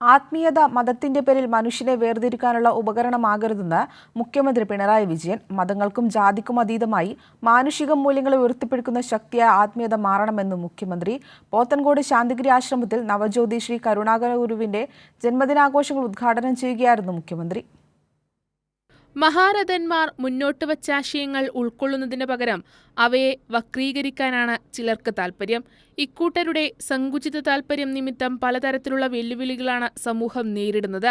ആത്മീയത മതത്തിന്റെ പേരിൽ മനുഷ്യനെ വേർതിരിക്കാനുള്ള ഉപകരണമാകരുതെന്ന് മുഖ്യമന്ത്രി പിണറായി വിജയൻ മതങ്ങൾക്കും ജാതിക്കും അതീതമായി മാനുഷിക മൂല്യങ്ങളെ ഉയർത്തിപ്പിടിക്കുന്ന ശക്തിയായ ആത്മീയത മാറണമെന്നും മുഖ്യമന്ത്രി പോത്തൻകോട് ശാന്തിഗിരി ആശ്രമത്തിൽ നവജ്യോതി ശ്രീ കരുണാകര ഗുരുവിന്റെ ജന്മദിനാഘോഷങ്ങൾ ഉദ്ഘാടനം ചെയ്യുകയായിരുന്നു മുഖ്യമന്ത്രി. മഹാരഥന്മാർ മുന്നോട്ട് വച്ച ആശയങ്ങൾ ഉൾക്കൊള്ളുന്നതിന് പകരം അവയെ വക്രീകരിക്കാനാണ് ചിലർക്ക് താൽപ്പര്യം ഇക്കൂട്ടരുടെ സങ്കുചിത താൽപ്പര്യം നിമിത്തം പലതരത്തിലുള്ള വെല്ലുവിളികളാണ് സമൂഹം നേരിടുന്നത്.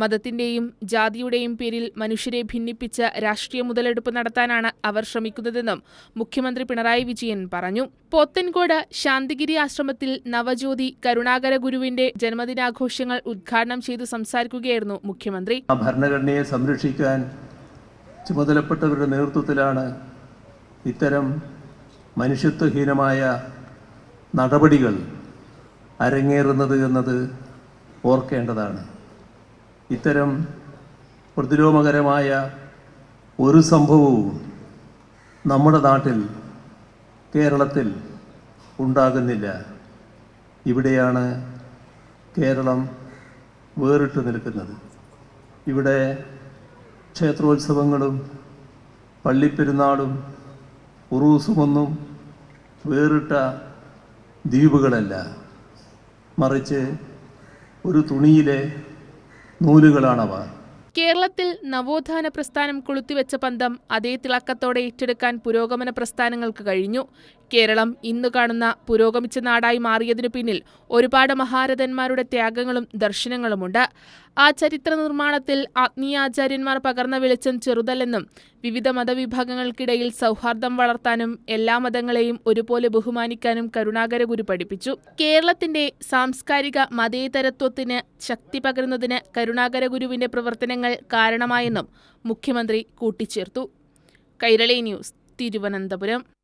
മതത്തിന്റെയും ജാതിയുടെയും പേരിൽ മനുഷ്യരെ ഭിന്നിപ്പിച്ച് രാഷ്ട്രീയ മുതലെടുപ്പ് നടത്താനാണ് അവർ ശ്രമിക്കുന്നതെന്നും മുഖ്യമന്ത്രി പിണറായി വിജയൻ പറഞ്ഞു. പോത്തൻകോട് ശാന്തിഗിരി ആശ്രമത്തിൽ നവജ്യോതി കരുണാകര ഗുരുവിന്റെ ജന്മദിനാഘോഷങ്ങൾ ഉദ്ഘാടനം ചെയ്തു സംസാരിക്കുകയായിരുന്നു മുഖ്യമന്ത്രി. ഭരണഘടനയെ സംരക്ഷിക്കാൻ ചുമതലപ്പെട്ടവരുടെ നേതൃത്വത്തിലാണ് ഇത്തരം മനുഷ്യത്വഹീനമായ നടപടികൾ അരങ്ങേറുന്നത് എന്നത് ഓർക്കേണ്ടതാണ്. ഇത്തരം പ്രതിലോമകരമായ ഒരു സംഭവവും നമ്മുടെ നാട്ടിൽ കേരളത്തിൽ ഉണ്ടാകുന്നില്ല. ഇവിടെയാണ് കേരളം വേറിട്ട് നിൽക്കുന്നത്. ഇവിടെ ക്ഷേത്രോത്സവങ്ങളും പള്ളിപ്പെരുന്നാളും ഉറൂസുമൊന്നും വേറിട്ട ദ്വീപുകളല്ല. മറിച്ച് ഒരു തുണിയിലെ നൂലുകളാണവ. കേരളത്തിൽ നവോത്ഥാന പ്രസ്ഥാനം കൊളുത്തിവെച്ച പന്തം അതേ തിളക്കത്തോടെ ഏറ്റെടുക്കാൻ പുരോഗമന പ്രസ്ഥാനങ്ങൾക്ക് കഴിഞ്ഞു. കേരളം ഇന്ന് കാണുന്ന പുരോഗമിച്ച നാടായി മാറിയതിനു പിന്നിൽ ഒരുപാട് മഹാരഥന്മാരുടെ ത്യാഗങ്ങളും ദർശനങ്ങളുമുണ്ട്. ആ ചരിത്ര നിർമ്മാണത്തിൽ ആത്മീയാചാര്യന്മാർ പകർന്ന വെളിച്ചം ചെറുതല്ലെന്നും വിവിധ മതവിഭാഗങ്ങൾക്കിടയിൽ സൗഹാർദ്ദം വളർത്താനും എല്ലാ മതങ്ങളെയും ഒരുപോലെ ബഹുമാനിക്കാനും കരുണാകരഗുരു പഠിപ്പിച്ചു. കേരളത്തിന്റെ സാംസ്കാരിക മതേതരത്വത്തിന് ശക്തി പകരുന്നതിന് കരുണാകര ഗുരുവിന്റെ കാരണമായെന്നും മുഖ്യമന്ത്രി കൂട്ടിച്ചേർത്തു. കൈരളി ന്യൂസ് തിരുവനന്തപുരം.